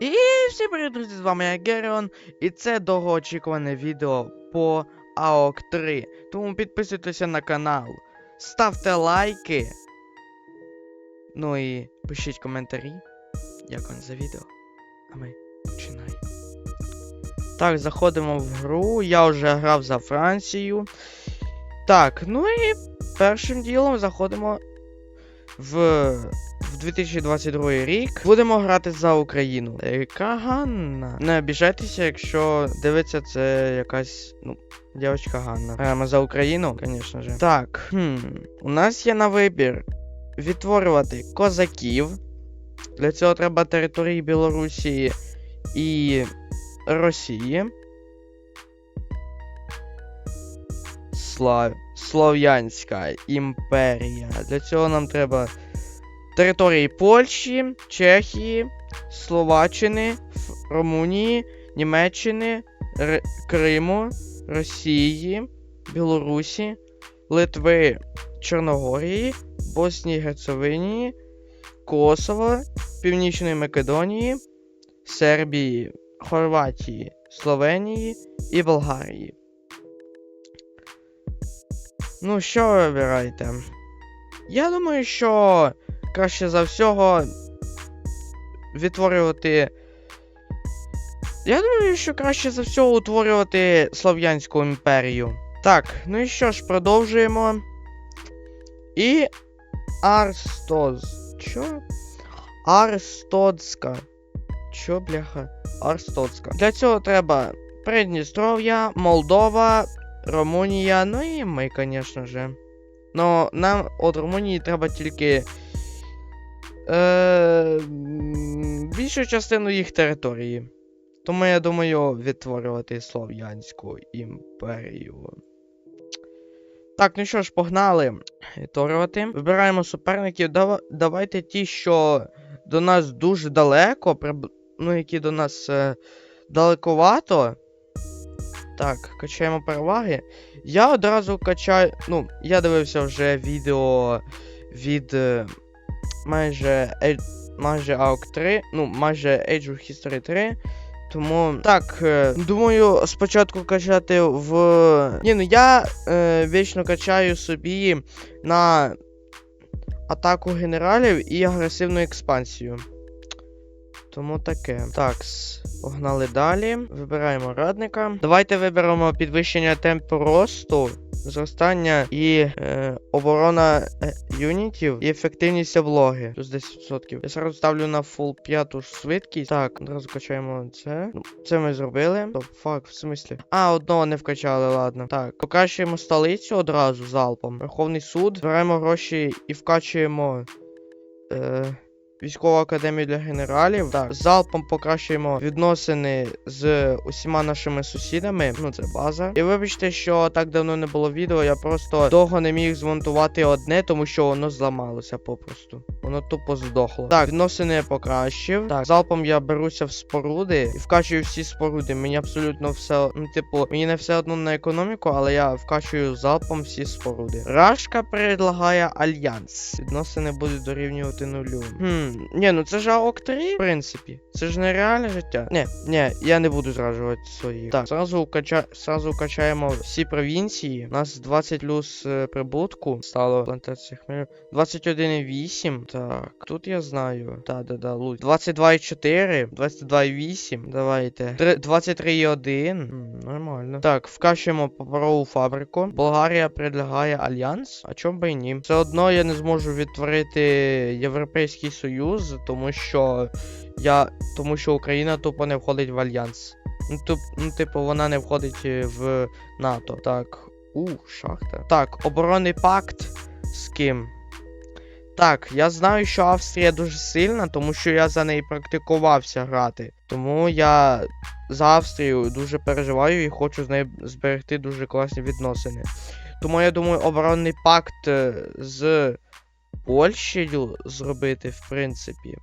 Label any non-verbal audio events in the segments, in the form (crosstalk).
І всім привіт, друзі, з вами я Геріон, і це довгоочікуване відео по AOK 3. Тому підписуйтеся на канал, ставте лайки. Ну і пишіть коментарі, як вам за відео. А ми починаємо. Так, заходимо в гру. Я вже грав за Францію. Так, ну і першим ділом заходимо в 2022 рік. Будемо грати за Україну. Яка Ганна. Не обіжайтеся, якщо дивиться це якась, ну, дівчинка Ганна. Граємо за Україну, звісно же. Так, хм. У нас є на вибір відтворювати козаків. Для цього треба території Білорусі і Росії. Слав... Слов'янська імперія. Для цього нам треба території Польщі, Чехії, Словаччини, Румунії, Німеччини, Р... Криму, Росії, Білорусі, Литви, Чорногорії, Боснії Герцевині, Косово, Північної Македонії, Сербії, Хорватії, Словенії і Болгарії. Ну, що ви вибираєте? Я думаю, що краще за всього відтворювати. Я думаю, що краще за всього утворювати Слов'янську імперію. Так, ну і що ж, продовжуємо. І. Арстоз. Чо? Арстодська. Чо, бляха? Арстодська. Для цього треба Придністров'я, Молдова, Румунія, ну і ми, звісно же. Но нам від Румунії треба тільки. Е, більшу частину їх території. Тому я думаю відтворювати Слов'янську імперію. Так, ну що ж, погнали відтворювати. Вибираємо суперників. Дава- давайте ті, що до нас дуже далеко, приб- ну, які до нас е, далековато. Так, качаємо переваги. Я одразу качаю. Ну, я дивився вже відео від е, майже майже AOK 3, ну, майже Age of History 3. Тому так, е, думаю, спочатку качати в. Ні, ну я е, вічно качаю собі на атаку генералів і агресивну експансію. Тому таке. Так, погнали далі. Вибираємо радника. Давайте виберемо підвищення темпу росту, зростання і е, оборона е, юнітів і ефективність облоги. Плюс 10%. Я зараз ставлю на фул п'яту швидкість. Так, одразу качаємо це. Ну, це ми зробили. Стоп, фак, в смислі. А, одного не вкачали, ладно. Так, покращуємо столицю одразу залпом. Верховний суд. Збираємо гроші і вкачуємо. Е, Військову академію для генералів. Так, залпом покращуємо відносини з усіма нашими сусідами. Ну, це база. І вибачте, що так давно не було відео. Я просто довго не міг змонтувати одне, тому що воно зламалося попросту. Воно тупо здохло. Так, відносини я покращив. Так, залпом я беруся в споруди і вкачую всі споруди. Мені абсолютно все. Ну, типу, мені не все одно на економіку, але я вкачую залпом всі споруди. Рашка предлагає альянс. Відносини будуть дорівнювати нулю. Хм, ні, ну це ж АОК 3, в принципі. Це ж нереальне життя. Ні, ні, я не буду зраджувати свої. Так, сразу, укача... сразу укачаємо всі провінції. У нас 20 плюс е, прибутку стало плантація хмелю. 21,8. Так, тут я знаю. Так, да, да, лут. 22,4, 22,8. Давайте. 23,1. Нормально. Так, вкачуємо паперову фабрику. Болгарія предлагає альянс. А чому би і ні? Все одно я не зможу відтворити Європейський Союз, тому що я. Тому що Україна тупо не входить в альянс. Ну, туп, ну, типу, вона не входить е, в НАТО. Так. У, шахта. Так, оборонний пакт з ким? Так, я знаю, що Австрія дуже сильна, тому що я за неї практикувався грати. Тому я за Австрію дуже переживаю і хочу з нею зберегти дуже класні відносини. Тому я думаю, оборонний пакт е, з Польщею зробити, в принципі.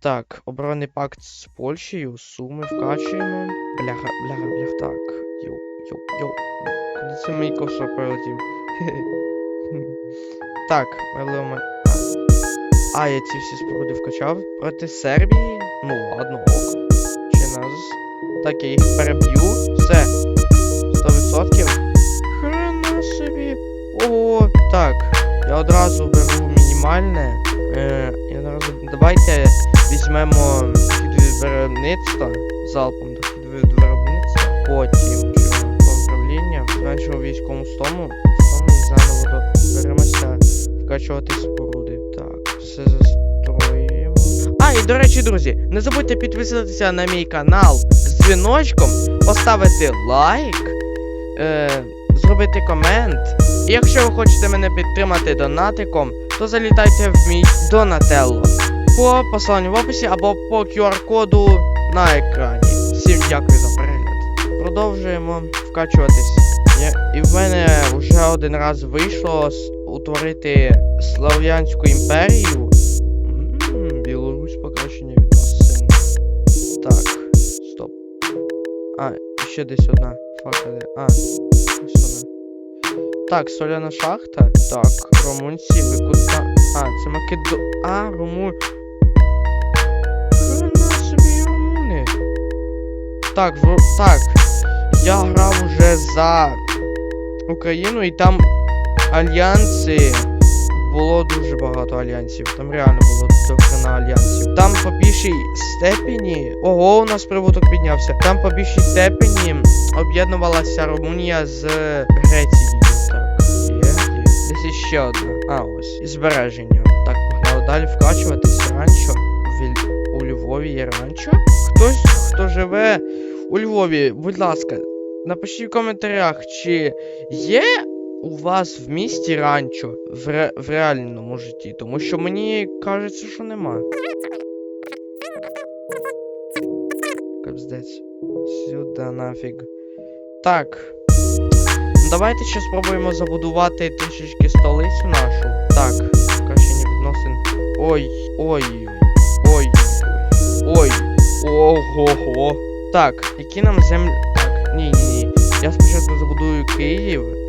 Так, оборонний пакт з Польщею, суми вкачуємо. Бляха, бляха, бляха, так. Йоу, йоу, йоу. Куди це мій кошок прилетів? (laughs) Так, ми. А, я ці всі споруди вкачав проти Сербії. Ну ладно, так я їх переб'ю. Все. 100%. Хрена собі. О, так. Я одразу беру мінімальне. Е, одразу... Давайте візьмемо від виробництва залпом до від виробництва. Потім управління. Зменшимо військовому стому. Стому і заново беремося вкачувати споруди. Так, все застроюємо. А, і до речі, друзі, не забудьте підписатися на мій канал з дзвіночком, поставити лайк, е, зробити комент. Якщо ви хочете мене підтримати донатиком, то залітайте в мій Донателло по посиланню в описі або по QR-коду на екрані. Всім дякую за перегляд. Продовжуємо вкачуватись. І в мене вже один раз вийшло утворити Слав'янську імперію. Білорусь покращення відносин. Так, стоп. А, ще десь одна. Факели. А. Так, соляна шахта. Так, румунці викута. А, це Македо. А, румун. Хрена собі румуни. Так, в... так. Я грав уже за Україну і там альянси. Було дуже багато альянсів. Там реально було до хрена альянсів. Там по більшій степені. Ого, у нас прибуток піднявся. Там по більшій степені об'єднувалася Румунія з Грецією. Іще одна. А, ось. І збереження. Так, погнали далі вкачуватися. Ранчо. У Львові є ранчо. Хтось, хто живе у Львові, будь ласка, напишіть в коментарях, чи є у вас в місті ранчо в, ре... в реальному житті, тому що мені кажеться, що нема. Капздець. Сюди нафіг. Так. Давайте ще спробуємо забудувати трішечки столицю нашу. Так, покращення відносин. Ой, ой, ой, ой, ого-го. Так, які нам землі. Так, ні, ні, ні. Я спочатку забудую Київ.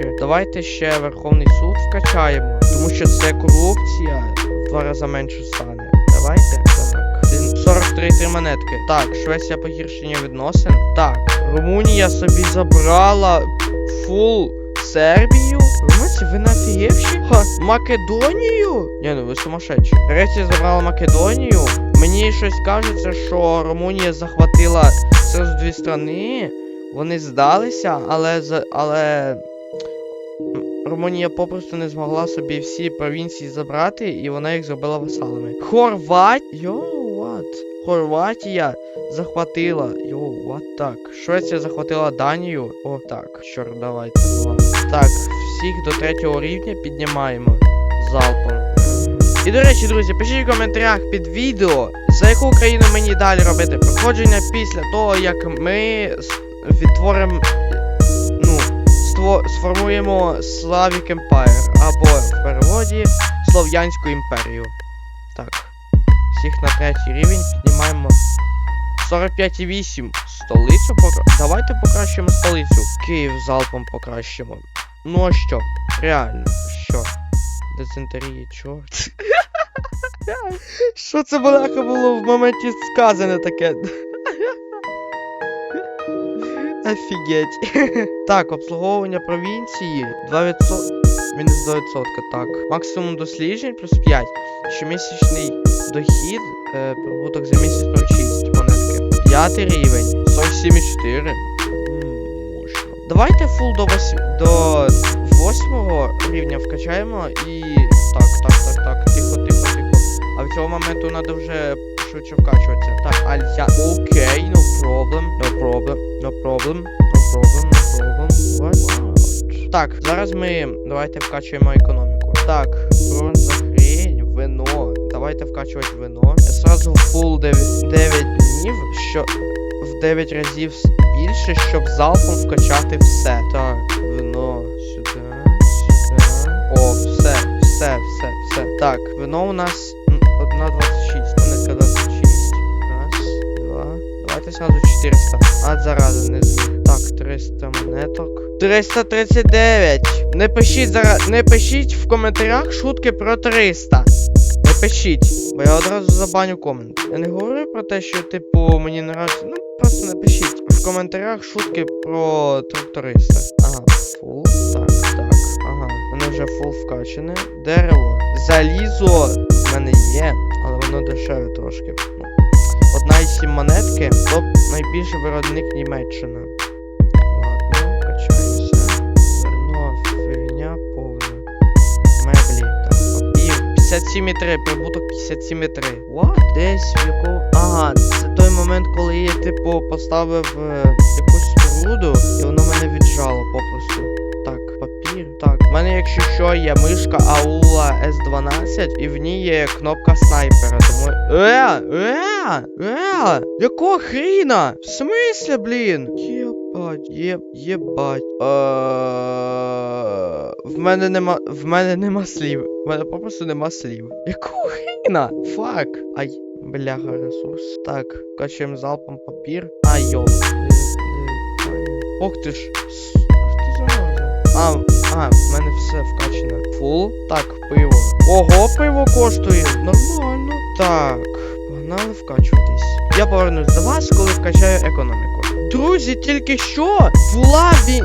Так, давайте ще Верховний суд вкачаємо. Тому що це корупція в два рази менше стане. Давайте. Так. 43 три монетки. Так, Швеція погіршення відносин. Так, Румунія собі забрала фул Сербію? Румунці, ви нафігівші? Ха, Македонію? Ні, ну ви сумасшедші. Греція забрала Македонію. Мені щось кажеться, що Румунія захватила зразу дві страни. Вони здалися, але за- але. Румунія попросту не змогла собі всі провінції забрати, і вона їх зробила васалами. Хорват... Йоу, what? Хорватія захватила. Йоу, what так. Швеція захватила Данію. О, так. Чорт, давайте. Так, всіх до третього рівня піднімаємо залпом. І до речі, друзі, пишіть в коментарях під відео, за яку країну мені далі робити проходження після того, як ми відтворимо. Сформуємо Slavic Empire, або в переводі Слов'янську імперію. Так. Всіх на третій рівень піднімаємо 45,8. Столицю покра... Давайте покращимо столицю. Київ залпом покращимо. Ну а що? Реально, що? Децентерії, чорт. (laughs) Що це балаха було в моменті сказане таке? Офігеть. (laughs) Так, обслуговування провінції 2%. Мінус 2%, так. Максимум досліджень плюс 5. Щомісячний дохід, е, прибуток за місяць 46 монетки. П'ятий рівень, 47,4. М, Можна. Давайте фул до 8, до 8 рівня вкачаємо і. Так, так, так, так, тихо, тихо, тихо. А в цього моменту треба вже швидше вкачуватися. Так, алья. Окей, no problem, no problem, no problem, no problem, no problem. What? What? Так, зараз ми давайте вкачуємо економіку. Так, бронза хрень, вино. Давайте вкачувати вино. Сразу фул 9, 9 днів, що в 9 разів більше, щоб залпом вкачати все. Так, вино сюди, сюди. О, все, все, все, все. Так, вино у нас м, 1,26. 400. А зарази не. Так, 300 монеток. 339. Не пишіть зараз, не пишіть в коментарях шутки про 300. Не пишіть, бо я одразу забаню комент. Я не говорю про те, що, типу, мені не нравиться. Ну, просто напишіть в коментарях шутки про тракториста. Ага, фул. Так, так. Ага. Мене вже фул вкачане. Дерево. Залізо в мене є, але воно дешеве трошки. Одна із сім монетки, топ найбільший виробник Німеччина. Ладно, качаємося. Зерно, фігня повна. Меблі, так, папір. 57,3, прибуток 57,3. What? Десь в якому. Ага, це той момент, коли я, типу, поставив е, якусь споруду, і воно мене віджало попросту. Мене, якщо що, є мишка Аула S12, і в ній є кнопка снайпера, тому. Е! Е! Е! Якого хріна? В смислі, блін? Єбать, єб, єбать. Е, В мене нема. В мене нема слів. В мене попросту нема слів. Якого хріна? Фак. Ай, бляха, ресурс. Так, качаємо залпом папір. Ай. Ох ти ж. С- Ах ти зараза. А, а, в мене все вкачано. Фул. Так, пиво. Ого, пиво коштує. Нормально. Так, погнали вкачуватись. Я повернусь до вас, коли вкачаю економіку. Друзі, тільки що була ві...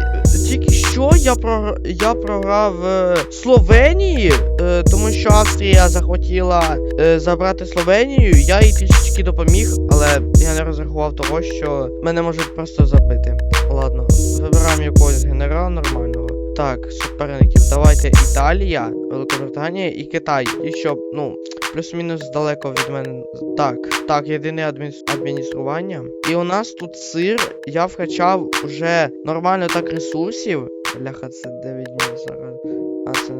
Тільки що я про я програв е, Словенії, е, тому що Австрія захотіла е, забрати Словенію. Я їй трішечки допоміг, але я не розрахував того, що мене можуть просто забити. Ладно, вибираємо якогось генерала нормального. Так, суперників. Давайте Італія, Великобританія і Китай. І щоб, ну, плюс-мінус далеко від мене. Так, так, єдине адмін- адміністрування. І у нас тут сир. Я вкачав вже нормально так ресурсів. Бляха, це 9 днів зараз. А це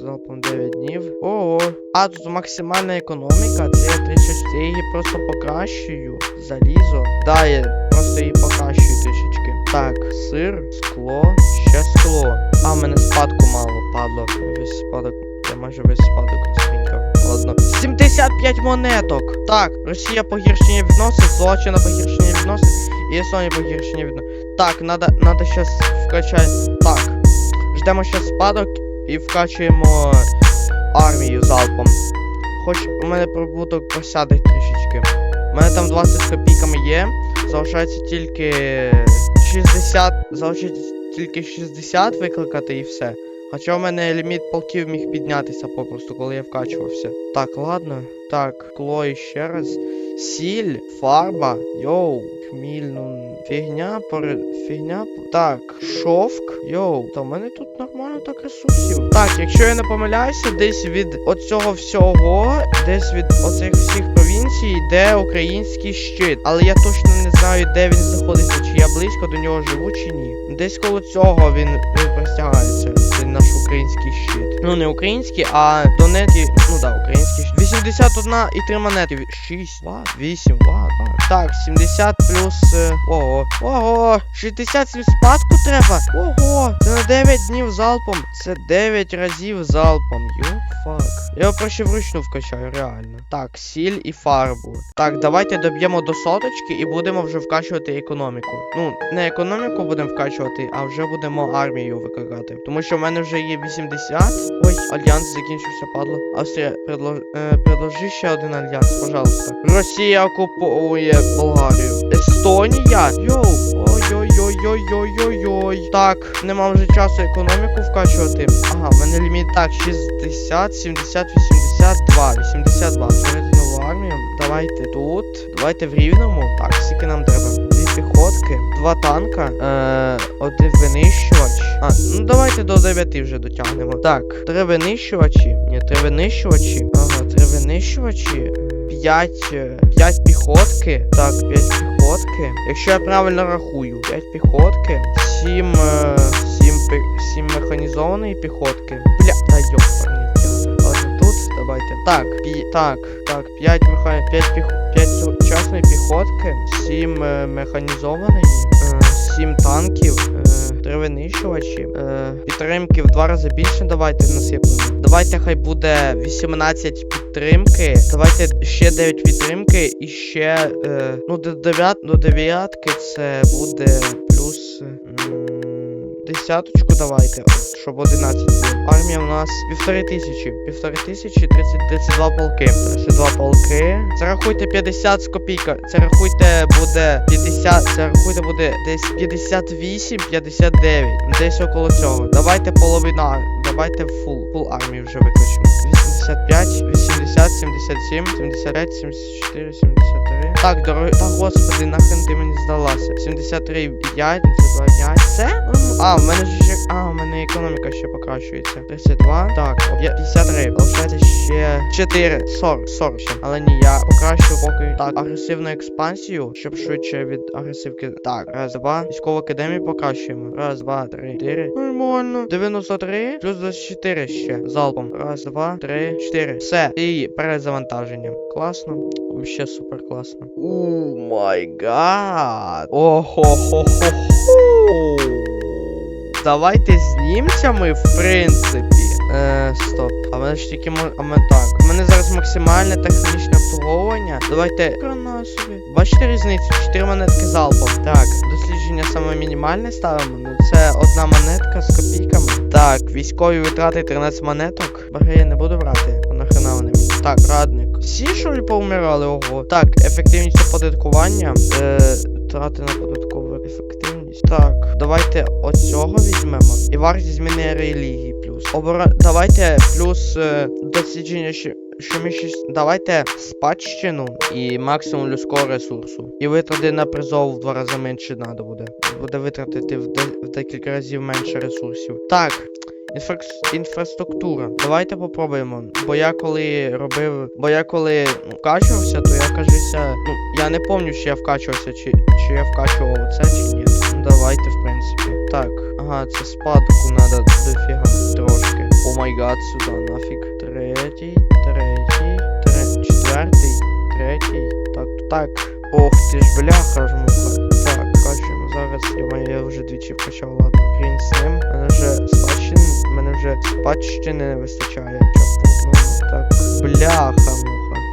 залпом 9 днів. Ого. А тут максимальна економіка. Це я трішечки. Я її просто покращую. Залізо. Да, я просто її покращую трішечки. Так, сир, скло, ще скло. А, в мене спадку мало, падло. Весь спадок. Я майже весь спадок розпінькав. Ладно. 75 монеток. Так, Росія погіршення відносин, Словаччина погіршення відносин і Естонія погіршення відносин. Так, надо, надо щас вкачати. Так. Ждемо щас спадок і вкачуємо армію залпом. Хоч у мене прибуток посяде трішечки. У мене там 20 з копійками є. Залишається тільки 60. Залишається тільки 60 викликати і все. Хоча в мене ліміт полків міг піднятися попросту, коли я вкачувався. Так, ладно. Так, кло і ще раз. Сіль, фарба, йоу, хміль, ну, фігня, перед... фігня. Так, шовк, йоу, та в мене тут нормально так ресурсів. Так, якщо я не помиляюся, десь від оцього всього, десь від оцих всіх провінцій йде український щит. Але я точно не знаю, де він знаходиться, чи я близько до нього живу, чи ні. Десь коло цього він, він простягається. Це наш український щит. Ну не український, а донеті, ну да, український щит. 81 і 3 монети. 6, ват, 8, ват. Так, 70 плюс. е, Ого. Ого. 67 спадку треба. Ого. На 9 днів залпом. Це 9 разів залпом. Ю фак. Я його проще вручну вкачаю, реально. Так, сіль і фарбу. Так, давайте доб'ємо до соточки і будемо вже вкачувати економіку. Ну, не економіку будемо вкачувати, а вже будемо армію викликати. Тому що в мене вже є 80. Ой, альянс закінчився, падло. Австрія, е, предложи ще один альянс, пожалуйста. Росія окуповує Болгарію. Естонія. Йоу. Ой-ой-ой-ой-ой-ой-ой. Так, нема вже часу економіку вкачувати. Ага, в мене ліміт так, 60, 70, 82. 82. Створити нову армію. Давайте тут. Давайте в рівному. Так, скільки нам треба? Дві піхотки, два танка, е, один винищувач. А, ну давайте до 9 вже дотягнемо. Так, три винищувачі. Ні, три винищувачі. Ага, три винищувачі, 5, 5 піхотки. Так, 5 піхотки. Якщо я правильно рахую, 5 піхотки, 7, 7, 7 механізованої піхотки. Бля, йопарний театр. Ладно, тут давайте. Так, пі, так, так, 5 меха, 5 піх, 5 сучасної піхотки, 7 е, механізованої, е, 7 танків, е, 3 винищувачі, е, підтримки в два рази більше давайте насиплемо. Давайте хай буде 18 підтримки. Давайте ще 9 підтримки і ще. Е, ну, до 9, до 9 це буде плюс. Десяточку давайте, щоб 11 було. Армія у нас півтори тисячі. Півтори тисячі, 30, 32 полки. 32 полки. Це рахуйте 50 з копійка. Це рахуйте буде 50. Це рахуйте буде десь 58, 59. Десь около цього. Давайте половина. Давайте фул. Фул армії вже виключимо. 85, 80, 77, 75, 74, 73. Так, дорогі. Та господи, нахрен ти мені здалася. 73, 5, 72, 5. Це? М, А, в мене ще. А, в мене економіка ще покращується. 32. Так, я 53. Лишається ще 4. 40. 40 ще. Але ні, я покращу поки так. Агресивну експансію, щоб швидше від агресивки. Так, раз, два. Військову академію покращуємо. Раз, два, три, чотири. Нормально. 93 плюс 24 ще. Залпом. Раз, два, три, чотири. Все. І перезавантаження. Класно. Вообще супер класно. О май гад. Ого-хо-хо-хо. Давайте з німцями, в принципі. Е, стоп. А мене ж тільки а мене так. У мене зараз максимальне технічне обслуговування. Давайте. Собі. Бачите різницю? 4 монетки залпом. Так, дослідження саме мінімальне ставимо. Ну це одна монетка з копійками. Так, військові витрати 13 монеток. Бари я не буду брати. Нахрена вони мені. Так, радник. Всі що ли повмирали? Ого. Так, ефективність оподаткування. Е, трати на ефективність. Так, давайте оцього візьмемо. І вартість зміни релігії плюс. Обора... Давайте плюс е, дослідження що. Що ми щось. Давайте спадщину і максимум людського ресурсу. І витрати на призов в два рази менше треба буде. Буде витратити в, де... в декілька разів менше ресурсів. Так. Інфракс- Інфраструктура. Давайте попробуємо. Бо я коли робив. Бо я коли ну, вкачувався, то я кажуся. Ну, я не пам'ятаю, чи я вкачувався, чи, чи я вкачував це, чи ні. Ну давайте, в принципі. Так, ага, це спадку надо дофіга трошки. О май гад, сюди нафіг. Третій, третій, третій, четвертий, третій. Так, так. Ох ти ж бляха ж муха. Так, качуємо зараз. Я, я вже двічі вкачав, ладно. Хрін з ним. Мене вже спадщини, мене вже спадщини не вистачає. Одному. Так, бляха муха.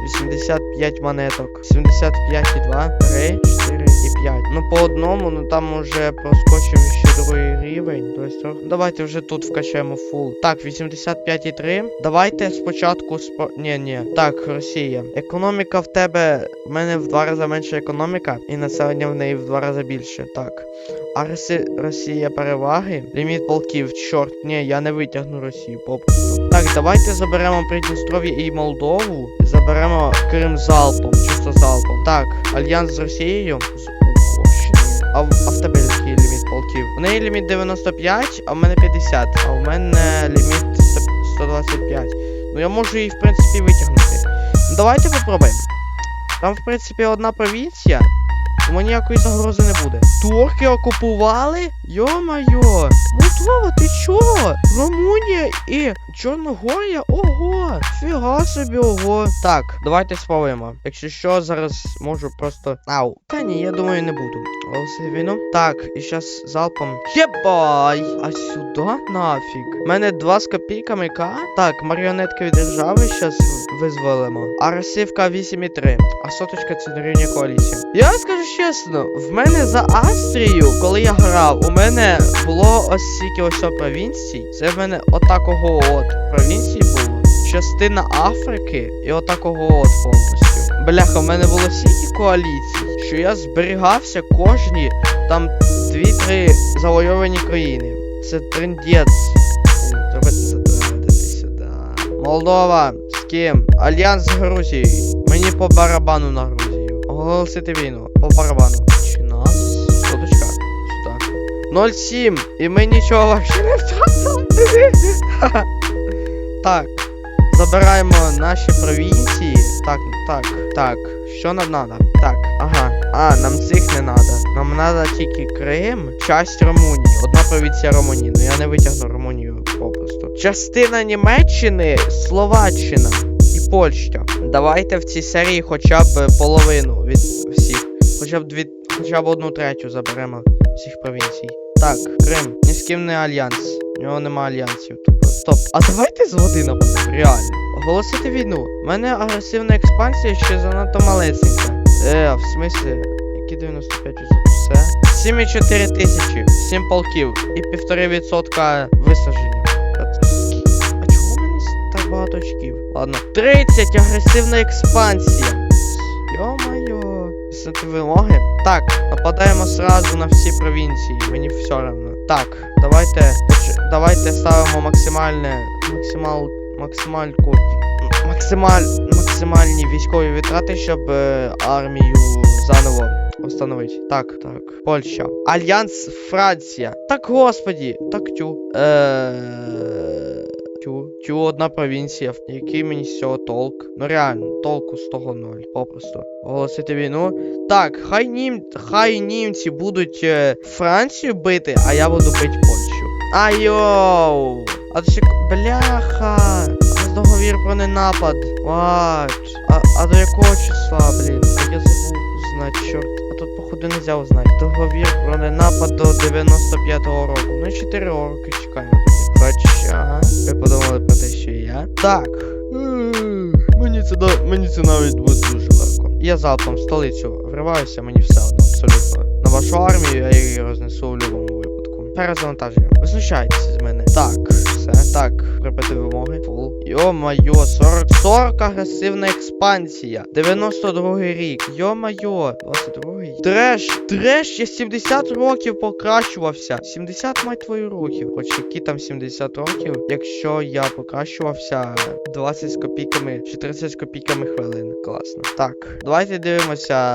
85 монеток. 75 і 2, 3, 4 і 5. Ну по одному, ну там уже проскочив ще другий рівень. Тобто, давайте вже тут вкачаємо фул. Так, 85 і 3. Давайте спочатку спо... Ні, ні. Так, Росія. Економіка в тебе. В мене в два рази менша економіка, і населення в неї в два рази більше. Так. А Роси... Росія переваги. Ліміт полків, чорт, ні, я не витягну Росію попросту. Так, давайте заберемо Придністров'я і Молдову. Заберемо Крим залпом, чисто залпом. Так, альянс з Росією. А в, а в тебе який ліміт полків? У неї ліміт 95, а в мене 50. А в мене ліміт 125. Ну я можу її, в принципі, витягнути. Ну давайте попробуємо. Там, в принципі, одна провінція. Тому ніякої загрози не буде. Турки окупували? Йо-майо! Молдова, ти чого? Румунія і Чорногорія? Ого! Фіга собі, ого. Так, давайте спробуємо. Якщо що, зараз можу просто. Ау. Та ні, я думаю, не буду. Оголосити війну. Так, і зараз залпом. Єбай! А сюди нафіг. У мене два з копійками К. Так, маріонетки від держави зараз визволимо. А Росівка 8,3. А соточка це дорівнює коаліції. Я скажу чесно, в мене за Австрію, коли я грав, у мене було ось стільки ось провінцій. Це в мене отакого от провінцій було. Частина Африки і отакого от повністю. Бляха, в мене було стільки коаліцій, що я зберігався кожні там 2-3 завойовані країни. Це сюди. Молдова, з ким? Альянс з Грузією. Мені по барабану на Грузію. Оголосити війну. По барабану. Чи нас? Соточка. Сюди. 07. І ми нічого вообще не втратили. (laughs) Так. Забираємо наші провінції. Так, так, так. Що нам надо? Так, ага. А, нам цих не надо. Нам надо тільки Крим, часть Румунії. Одна провінція Румунії. Ну я не витягну Румунію попросту. Частина Німеччини, Словаччина і Польща. Давайте в цій серії хоча б половину від всіх. Хоча б дві. Хоча б одну третю заберемо всіх провінцій. Так, Крим, ні з ким не альянс. У нього нема альянсів. Тупо. Стоп. А давайте з води реально. Оголосити війну. У мене агресивна експансія ще занадто малесенька. Е, в смислі, які 95% все? 7,4 тисячі, 7 полків і 1,5% висадження. А чого в мене так багато очків? Ладно. 30 агресивна експансія. Йо-майо. Писати вимоги. Так, нападаємо сразу на всі провінції. Мені все равно. Так, давайте давайте ставимо максимальне. Максимал. Максимальку. Максималь. Максимальні військові витрати, щоб е, армію заново встановити. Так, так. Польща. Альянс Франція. Так господі. Так тю. Е... Тю, тю, одна провінція. Який мені з цього толк? Ну реально, толку з того ноль. Попросту. Оголосити війну. Так, хай нім... хай німці будуть е, Францію бити, а я буду бити Польщу. Айоу! А то ще бляха! А договір про ненапад. Вач. А, а до якого числа, блін? А я забув знати, чорт. А тут, походу, нельзя узнати. Договір про ненапад до 95-го року. Ну, 4 роки чекаємо. Хоча. Ви подумали про те, що я. Так. Мені це да- мені це навіть буде дуже легко. Я залпом в столицю вриваюся, мені все одно абсолютно. На вашу армію я її рознесу в випадку. Перезавантаження. Ви знущаєтеся з мене. Так, все. Так, припити вимоги. Фул. Йо-майо, 40, 40 агресивна експансія. 92 рік. Йо-майо, 22-й. Треш, треш, я 70 років покращувався. 70 мать твою років. Хоч які там 70 років, якщо я покращувався 20 з копійками чи 30 з копійками хвилин. Класно. Так, давайте дивимося.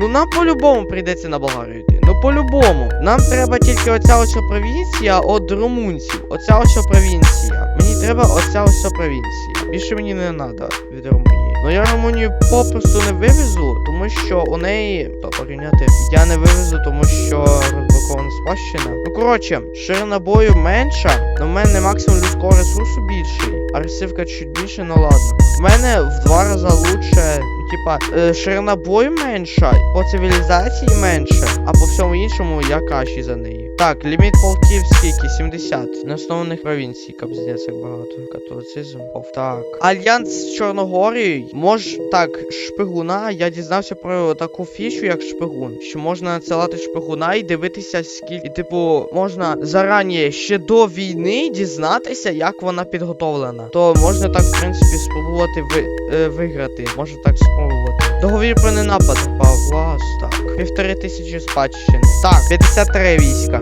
Ну нам по-любому прийдеться на Болгарію. Ну по-любому. Нам треба тільки оця ось провінція від румунців. Оця ось провінція. Мені треба оця ось провінція. Більше мені не треба від Румунії. Ну я Румунію попросту не вивезу, тому що у неї. То порівняти. Я не вивезу, тому що розблокована спадщина. Ну коротше, ширина бою менша, але в мене максимум людського ресурсу більший. А ресивка чуть більше, ну ладно. В мене в два рази лучше. Типа, е, ширина бою менша, по цивілізації менше, а по всьому іншому я кращий за неї. Так, ліміт полків скільки? 70. Не основних провінцій, капздець як багато. Католицизм. Так. Альянс з Чорногорією. Мож так, шпигуна. Я дізнався про таку фішу, як шпигун. Що можна надсилати шпигуна і дивитися, скільки. І, типу, можна зарані ще до війни дізнатися, як вона підготовлена. То можна так, в принципі, спробувати ви, е, виграти. Можна так спробувати. Договір про ненапад. Павлас, так. Півтори тисячі спадщини. Так, 53 війська.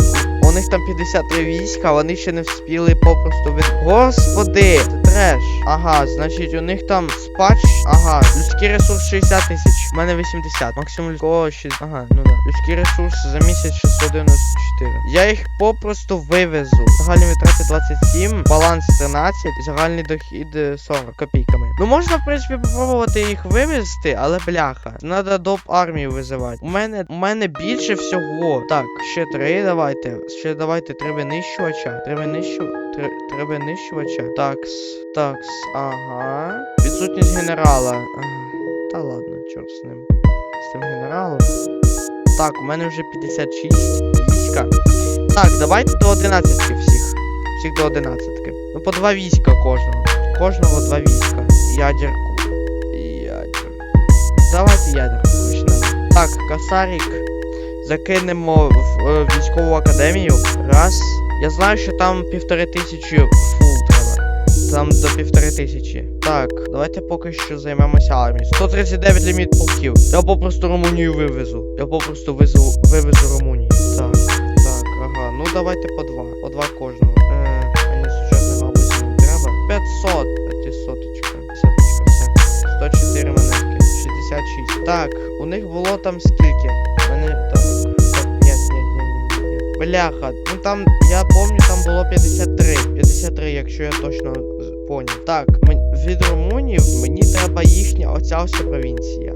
Них там 53 війська, вони ще не вспіли попросту від. Господи, це треш. Ага, значить, у них там спадщ. Ага, людський ресурс 60 тисяч. У мене 80. Максимум людського 6. Ага, ну да. Людський ресурс за місяць 694. Я їх попросту вивезу. Загальні витрати 27, баланс 13, загальний дохід е, 40 копійками. Ну можна, в принципі, попробувати їх вивезти, але бляха. Надо доп армію визивати. У мене у мене більше всього. Так, ще три давайте. Ще давайте три винищувача. Три винищу. Три, три винищувача. Такс. Такс. Ага. Відсутність генерала. Та ладно, чорт з ним. З тим генералом. Так, у мене вже 56 війська. Так, давайте до 11 всіх. Всіх до 11. Ну по два війська кожного. Кожного два війська. Ядерку. Ядерку. Давайте ядерку почнемо. Так, косарик. Закинемо в е, військову академію. Раз. Я знаю, що там півтори тисячі фул треба. Там до півтори тисячі. Так, давайте поки що займемося армією. 139 ліміт полків. Я попросту Румунію вивезу. Я попросту вивезу, вивезу Румунію. Так, так, ага. Ну давайте по два. По два кожного. Е, мені сучасних, мабуть, не треба. 500. 500, десяточка, все. 104 монетки. 66. Так, у них було там скільки? Бляха, ну там, я помню, там було 53. 53, якщо я точно поняв. Так, від румунів мені треба їхня оця ось провінція.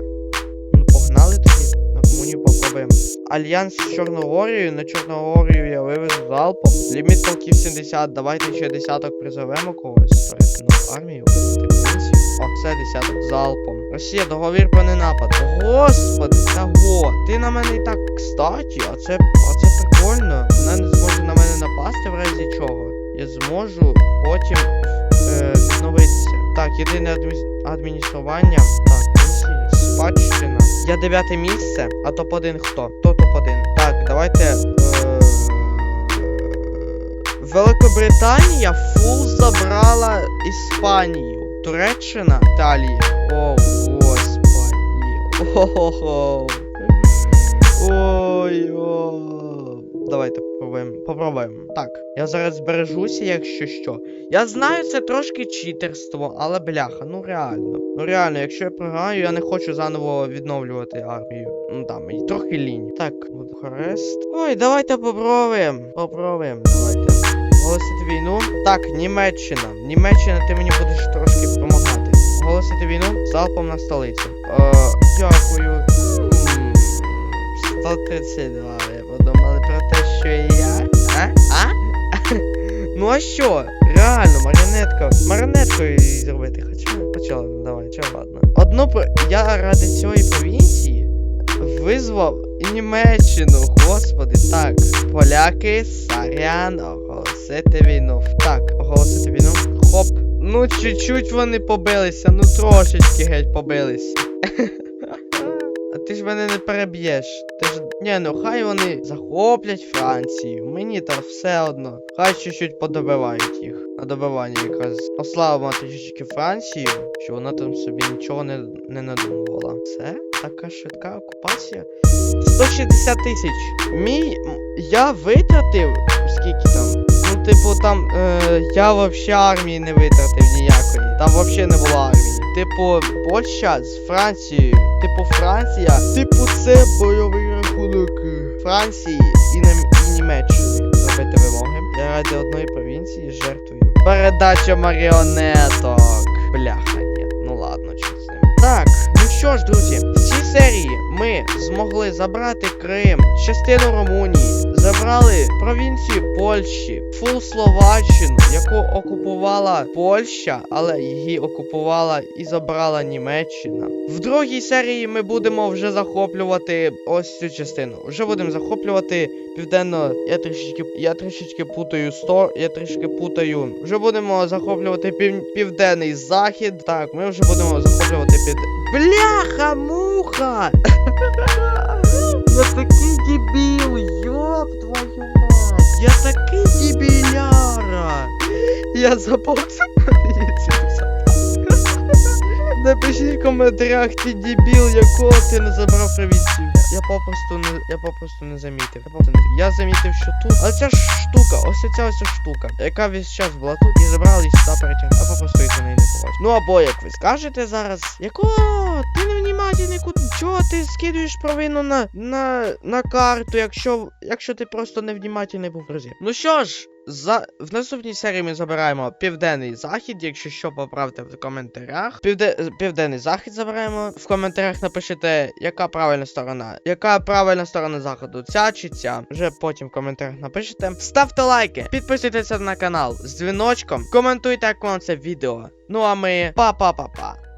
Ну, погнали тоді. На Румунію попробуємо. Альянс з Чорногорією. На Чорногорію я вивезу залпом. Ліміт полків 70. Давайте ще десяток призовемо когось. Перекину армію. О, все, десяток залпом. Росія, договір про ненапад. Господи, того. Ти на мене і так кстаті, а це, а це прикольно. Вона не зможе на мене напасти в разі чого. Я зможу потім е, відновитися. Так, єдине адмі- адміністрування. Так. Спадщина. Я дев'яте місце, а топ-1 хто? Хто топ-1? Так, давайте. Е... Великобританія фул забрала Іспанію. Туреччина, Італія. О, господи. Ого. Давайте попробуємо. Попробуємо. Так, я зараз збережуся, якщо що. Я знаю, це трошки читерство, але бляха, ну реально. Ну реально, якщо я програю, я не хочу заново відновлювати армію. Ну там, мені трохи лінь. Так, Бухарест. Ой, давайте попробуємо. Попробуємо, давайте. Оголосити війну. Так, Німеччина. Німеччина, ти мені будеш трошки допомагати. Оголосити війну залпом на столицю. Е, дякую. М, 132. Ви подумали про те, що я? А? А? (laughs) Ну а що? Реально, маріонетка. Маріонеткою її зробити хоча. Хоча, ладно, давай, чого ладно. Одну про. Я ради цієї провінції визвав Німеччину, господи, так. Поляки, сорян, оголосити війну. Так, оголосити війну. Хоп. Ну, чуть-чуть вони побилися, ну трошечки геть побились. (laughs) А ти ж мене не переб'єш. Ти ж. Ні, ну хай вони захоплять Францію. Мені там все одно. Хай чуть-чуть подобивають їх. На добивання якраз. Ославимо трішечки Францію, що вона там собі нічого не, не надумувала. Це така швидка окупація. 160 тисяч. Мій. Я витратив. Скільки там? Ну, типу, там. Е, я вообще армії не витратив ніякої. Там вообще не було армії. Типу, Польща з Францією. Типу, Франція. Типу, це бойовий рахунок е, Франції і, Німеччини. Зробити вимоги. заради ради одної провінції жертвою. Передача маріонеток. Бляха, ні. Ну ладно, що з ним. Так, ну що ж, друзі, в цій серії ми змогли забрати Крим, частину Румунії, забрали провінцію Польщі, фул Словаччину, яку окупувала Польща, але її окупувала і забрала Німеччина. В другій серії ми будемо вже захоплювати ось цю частину. Вже будемо захоплювати південно. Я трішечки я трішечки путаю сто. Я трішки путаю. Вже будемо захоплювати пів, південний захід. Так, ми вже будемо захоплювати під. Бляха, муха! (laughs) Я такий дебіл, ёб твою мать! Я такий дебіляра! Я заповз. Напишіть в коментарях, ти дебіл, якого ти не забрав провінцію. Я попросту не я попросту не замітив. Я, просто не... я замітив, що тут. Але ця ж штука, ось ця ось штука, яка весь час була тут і забрали і сюди перетягнули. А попросту їх за неї не побачив. Ну або як ви скажете зараз, якого ти не внімательний, куди чого ти скидуєш провину на, на, на карту, якщо, якщо ти просто невнімательний був в разі. Ну що ж, за в наступній серії ми забираємо південний захід. Якщо що, поправте в коментарях. Півде... Південний захід забираємо. В коментарях напишите, яка правильна сторона. Яка правильна сторона заходу? Ця чи ця? Вже потім в коментарях напишите. Ставте лайки, підписуйтеся на канал з дзвіночком, коментуйте, як вам це відео. Ну а ми па-па-па-па.